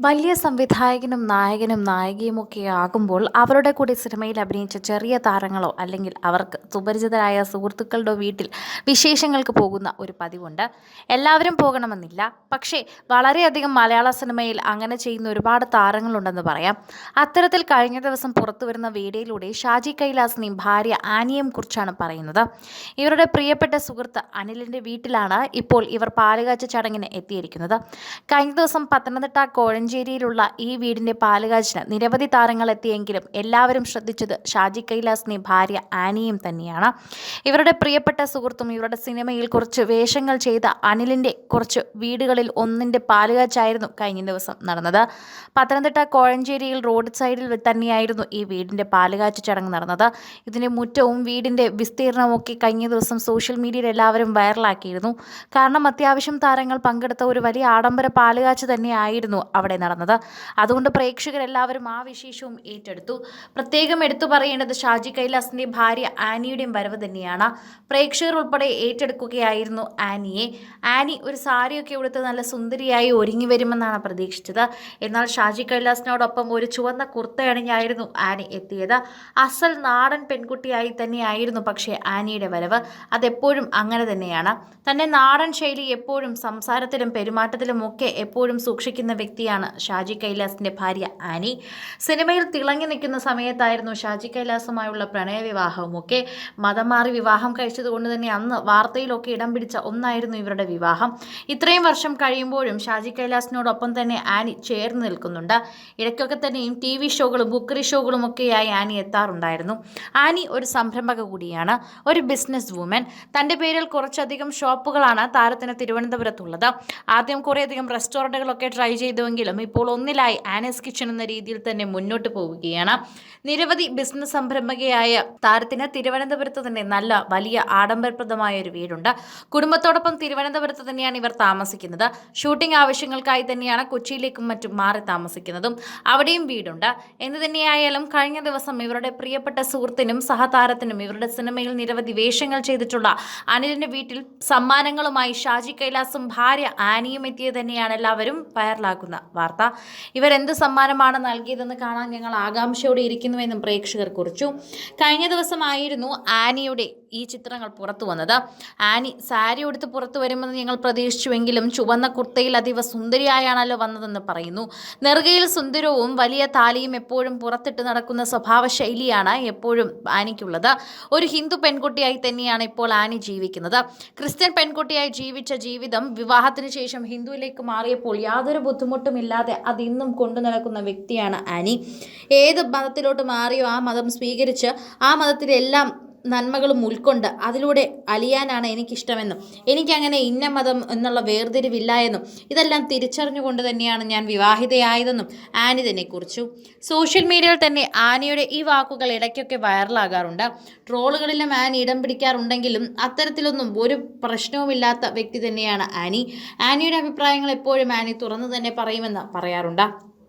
വലിയ സംവിധായകനും നായകനും നായികയുമൊക്കെ ആകുമ്പോൾ അവരുടെ കൂടെ സിനിമയിൽ അഭിനയിച്ച ചെറിയ താരങ്ങളോ അല്ലെങ്കിൽ അവർക്ക് സുപരിചിതരായ സുഹൃത്തുക്കളുടെ വീട്ടിൽ വിശേഷങ്ങൾക്ക് പോകുന്ന ഒരു പതിവുണ്ട്. എല്ലാവരും പോകണമെന്നില്ല. പക്ഷേ വളരെയധികം മലയാള സിനിമയിൽ അങ്ങനെ ചെയ്യുന്ന ഒരുപാട് താരങ്ങളുണ്ടെന്ന് പറയാം. അത്തരത്തിൽ കഴിഞ്ഞ ദിവസം പുറത്തു വരുന്ന വീഡിയോയിലൂടെ ഷാജി കൈലാസിനെയും ഭാര്യ ആനിയെയും കുറിച്ചാണ് പറയുന്നത്. ഇവരുടെ പ്രിയപ്പെട്ട സുഹൃത്ത് അനിലിന്റെ വീട്ടിലാണ് ഇപ്പോൾ ഇവർ പാലുകാച്ച ചടങ്ങിന് എത്തിയിരിക്കുന്നത്. കഴിഞ്ഞ ദിവസം പത്തനംതിട്ട കോഴഞ്ചേരിയിലുള്ള ഈ വീടിന്റെ പാലുകാച്ചിന് നിരവധി താരങ്ങൾ എത്തിയെങ്കിലും എല്ലാവരും ശ്രദ്ധിച്ചത് ഷാജി കൈലാസിനെ ഭാര്യ ആനിയും തന്നെയാണ്. ഇവരുടെ പ്രിയപ്പെട്ട സുഹൃത്തും ഇവരുടെ സിനിമയിൽ കുറച്ച് വേഷങ്ങൾ ചെയ്ത അനിലിന്റെ കുറച്ച് വീടുകളിൽ ഒന്നിന്റെ പാലുകാച്ചായിരുന്നു കഴിഞ്ഞ ദിവസം നടന്നത്. പത്തനംതിട്ട കോഴഞ്ചേരിയിൽ റോഡ് സൈഡിൽ തന്നെയായിരുന്നു ഈ വീടിന്റെ പാലുകാച്ച് ചടങ്ങ് നടന്നത്. ഇതിന്റെ മുറ്റവും വീടിന്റെ വിസ്തീർണവും ഒക്കെ കഴിഞ്ഞ ദിവസം സോഷ്യൽ മീഡിയയിൽ എല്ലാവരും വൈറലാക്കിയിരുന്നു. കാരണം അത്യാവശ്യം താരങ്ങൾ പങ്കെടുത്ത ഒരു വലിയ ആഡംബര പാലുകാച്ച് തന്നെയായിരുന്നു അവിടെ നടന്നത്. അതുകൊണ്ട് പ്രേക്ഷകരെല്ലാവരും ആ വിശേഷവും ഏറ്റെടുത്തു. പ്രത്യേകം എടുത്തു പറയേണ്ടത് ഷാജി കൈലാസിന്റെ ഭാര്യ ആനിയുടെയും വരവ് തന്നെയാണ്. പ്രേക്ഷകർ ഉൾപ്പെടെ ഏറ്റെടുക്കുകയായിരുന്നു ആനിയെ. ആനി ഒരു സാരിയൊക്കെ ഉടുത്ത് നല്ല സുന്ദരിയായി ഒരുങ്ങി വരുമെന്നാണ് പ്രതീക്ഷിച്ചത്. എന്നാൽ ഷാജി കൈലാസിനോടൊപ്പം ഒരു ചുവന്ന കുർത്തയണിഞ്ഞായിരുന്നു ആനി എത്തിയത്. അസൽ നാടൻ പെൺകുട്ടിയായി തന്നെയായിരുന്നു പക്ഷേ ആനിയുടെ വരവ്. അതെപ്പോഴും അങ്ങനെ തന്നെയാണ്. തന്റെ നാടൻ ശൈലി എപ്പോഴും സംസാരത്തിലും പെരുമാറ്റത്തിലും ഒക്കെ എപ്പോഴും സൂക്ഷിക്കുന്ന വ്യക്തിയാണ് ഷാജി കൈലാസിന്റെ ഭാര്യ ആനി. സിനിമയിൽ തിളങ്ങി നിൽക്കുന്ന സമയത്തായിരുന്നു ഷാജി കൈലാസുമായുള്ള പ്രണയവിവാഹവുമൊക്കെ മതം മാറി വിവാഹം കഴിച്ചതുകൊണ്ട് തന്നെ അന്ന് വാർത്തയിലൊക്കെ ഇടം പിടിച്ച ഒന്നായിരുന്നു ഇവരുടെ വിവാഹം. ഇത്രയും വർഷം കഴിയുമ്പോഴും ഷാജി കൈലാസിനോടൊപ്പം തന്നെ ആനി ചേർന്ന് നിൽക്കുന്നുണ്ട്. ഇടയ്ക്കൊക്കെ തന്നെയും ടി വി ഷോകളും ബുക്കറി ഷോകളും ഒക്കെയായി ആനി എത്താറുണ്ടായിരുന്നു. ആനി ഒരു സംരംഭക കൂടിയാണ് ഒരു ബിസിനസ് വുമൻ. തന്റെ പേരിൽ കുറച്ചധികം ഷോപ്പുകളാണ് താരത്തിന് തിരുവനന്തപുരത്തുള്ളത്. ആദ്യം കുറേയധികം റെസ്റ്റോറന്റുകളൊക്കെ ട്രൈ ചെയ്തുവെങ്കിലും ഇപ്പോൾ ഒന്നിലായി ആനസ് കിച്ചൺ എന്ന രീതിയിൽ തന്നെ മുന്നോട്ട് പോവുകയാണ്. നിരവധി ബിസിനസ് സംരംഭകയായ താരത്തിന് തിരുവനന്തപുരത്ത് തന്നെ നല്ല വലിയ ആഡംബരപ്രദമായ ഒരു വീടുണ്ട്. കുടുംബത്തോടൊപ്പം തിരുവനന്തപുരത്ത് തന്നെയാണ് ഇവർ താമസിക്കുന്നത്. ഷൂട്ടിംഗ് ആവശ്യങ്ങൾക്കായി തന്നെയാണ് കൊച്ചിയിലേക്കും മറ്റും മാറി താമസിക്കുന്നതും അവിടെയും വീടുണ്ട്. എന്തു തന്നെയായാലും കഴിഞ്ഞ ദിവസം ഇവരുടെ പ്രിയപ്പെട്ട സുഹൃത്തിനും സഹതാരത്തിനും ഇവരുടെ സിനിമയിൽ നിരവധി വേഷങ്ങൾ ചെയ്തിട്ടുള്ള അനിലിന്റെ വീട്ടിൽ സമ്മാനങ്ങളുമായി ഷാജി കൈലാസും ഭാര്യ ആനിയും എത്തിയത് തന്നെയാണ് എല്ലാവരും വൈറലാക്കുന്ന വാർത്ത. ഇവരെന്ത് സമ്മാനമാണ് നൽകിയതെന്ന് കാണാൻ ഞങ്ങൾ ആകാംക്ഷയോടെ ഇരിക്കുന്നുവെന്നും പ്രേക്ഷകർ കുറിച്ചു. കഴിഞ്ഞ ദിവസമായിരുന്നു ആനിയുടെ ഈ ചിത്രങ്ങൾ പുറത്തു വന്നത്. ആനി സാരി ഉടുത്ത് പുറത്തു വരുമെന്ന് ഞങ്ങൾ പ്രതീക്ഷിച്ചുവെങ്കിലും ചുവന്ന കുർത്തയിൽ അതീവ സുന്ദരിയായാണല്ലോ വന്നതെന്ന് പറയുന്നു. നെറുകയിൽ സുന്ദരവും വലിയ താലിയും എപ്പോഴും പുറത്തിട്ട് നടക്കുന്ന സ്വഭാവ ശൈലിയാണ് എപ്പോഴും ആനിക്കുള്ളത്. ഒരു ഹിന്ദു പെൺകുട്ടിയായി തന്നെയാണ് ഇപ്പോൾ ആനി ജീവിക്കുന്നത്. ക്രിസ്ത്യൻ പെൺകുട്ടിയായി ജീവിച്ച ജീവിതം വിവാഹത്തിന് ശേഷം ഹിന്ദുവിലേക്ക് മാറിയപ്പോൾ യാതൊരു ബുദ്ധിമുട്ടുമില്ലാതെ അതിന്നും കൊണ്ടു നടക്കുന്ന വ്യക്തിയാണ് ആനി. ഏത് മതത്തിലോട്ട് മാറിയോ ആ മതം സ്വീകരിച്ച് ആ മതത്തിലെല്ലാം നന്മകളും ഉൾക്കൊണ്ട് അതിലൂടെ അലിയാനാണ് എനിക്കിഷ്ടമെന്നും എനിക്കങ്ങനെ ഇന്ന മതം എന്നുള്ള വേർതിരിവില്ല എന്നും ഇതെല്ലാം തിരിച്ചറിഞ്ഞുകൊണ്ട് തന്നെയാണ് ഞാൻ വിവാഹിതയായതെന്നും ആനി തന്നെ കുറിച്ചു സോഷ്യൽ മീഡിയയിൽ തന്നെ ആനിയുടെ ഈ വാക്കുകൾ ഇടയ്ക്കൊക്കെ വൈറലാകാറുണ്ട്. ട്രോളുകളിലും ആനി ഇടം പിടിക്കാറുണ്ടെങ്കിലും അത്തരത്തിലൊന്നും ഒരു പ്രശ്നവുമില്ലാത്ത വ്യക്തി തന്നെയാണ് ആനി. ആനിയുടെ അഭിപ്രായങ്ങൾ എപ്പോഴും ആനി തുറന്നു തന്നെ പറയുമെന്ന് പറയാറുണ്ട്.